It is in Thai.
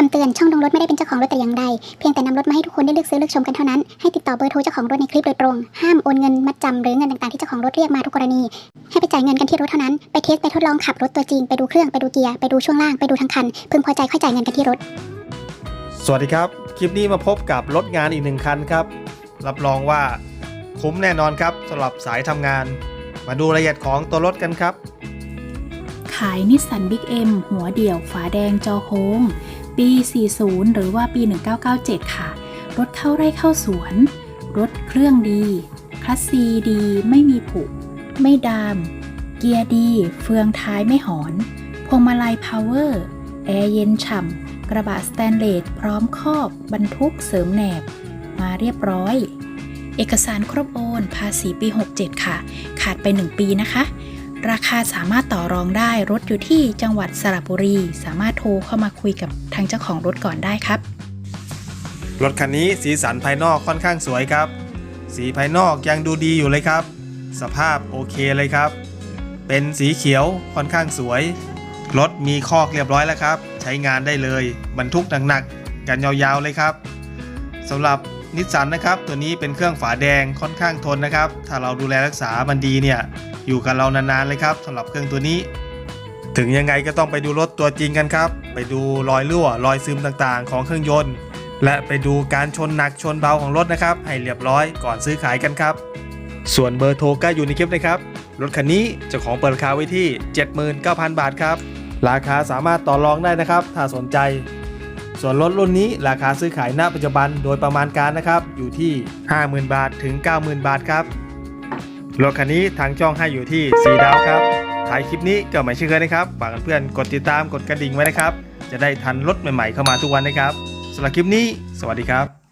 คำเตือนช่องลงรถไม่ได้เป็นเจ้าของรถแต่อย่างใด เพียงแต่นำรถมาให้ทุกคนได้เลือกซื้อเลือกชมกันเท่านั้น ให้ติดต่อเบอร์โทรเจ้าของรถในคลิปโดยตรง ห้ามโอนเงินมัดจำหรือเงินต่างๆที่เจ้าของรถเรียกมาทุกกรณี ให้ไปจ่ายเงินกันที่รถเท่านั้น ไปเทสไปทดลองขับรถตัวจริง ไปดูเครื่องไปดูเกียร์ไปดูช่วงล่างไปดูทั้งคัน พึงพอใจค่อยจ่ายเงินกันที่รถ สวัสดีครับ คลิปนี้มาพบกับรถงานอีกหนึ่งคันครับ รับรองว่าคุ้มแน่นอนครับสำหรับสายทำงาน มาดูรายละเอียดของตัวรถกันครับ ขายนิสสันบิ๊กเอ็มหัวเดี่ยวฝาแดงจอโค้ง ปี 40 หรือว่าปี 1997 ค่ะ รถเข้าไร่เข้าสวน รถเครื่องดี คลัสซีดี ไม่มีผุ ไม่ดาม เกียร์ดี เฟืองท้ายไม่หอน พวงมาลัยพาวเวอร์ แอร์เย็นฉ่ำ กระบะสแตนเลสพร้อมครอบ บรรทุกเสริมแหนบ มาเรียบร้อย เอกสารครบโอน ภาษีปี 67 ค่ะ ขาดไป 1 ปีนะคะ ราคาสามารถต่อรองได้รถอยู่ที่จังหวัดสระบุรี สามารถโทรเข้ามาคุยกับทางเจ้าของรถก่อนได้ครับ รถคันนี้สีสันภายนอกค่อนข้างสวยครับ สีภายนอกยังดูดีอยู่เลยครับ สภาพโอเคเลยครับ เป็นสีเขียวค่อนข้างสวย รถมีคอกเรียบร้อยแล้วครับ ใช้งานได้เลยบรรทุกหนักๆกันยาวๆเลยครับสำหรับนิสสันนะครับตัวนี้เป็นเครื่องฝาแดงค่อนข้างทนนะครับ ถ้าเราดูแลรักษามันดีเนี่ย อยู่กับเรานานๆเลยครับสำหรับเครื่องตัวนี้ ถึงยังไงก็ต้องไปดูรถตัวจริงกันครับ ไปดูรอยรั่วรอยซึมต่างๆ ของเครื่องยนต์ และไปดูการชนหนักชนเบาของรถนะครับ ให้เรียบร้อยก่อนซื้อขายกันครับ ส่วนเบอร์โทรก็อยู่ในคลิปนะครับรถคันนี้เจ้าของเปิดราคาไว้ที่ 79,000 บาทครับ ราคาสามารถต่อรองได้นะครับ ถ้าสนใจ ส่วนรถรุ่นนี้ราคาซื้อขายณปัจจุบันโดยประมาณการนะครับ อยู่ที่ 50,000 บาทถึง 90,000 บาทครับ รถคันนี้ทางจ้องให้อยู่ที่ 4 ดาวครับถ่ายคลิปนี้ก็ไม่เชื่อนะครับฝากเพื่อนๆกดติดตามกดกระดิ่งไว้นะครับ จะได้ทันรถใหม่ๆเข้ามาทุกวันนะครับสำหรับคลิปนี้ สวัสดีครับ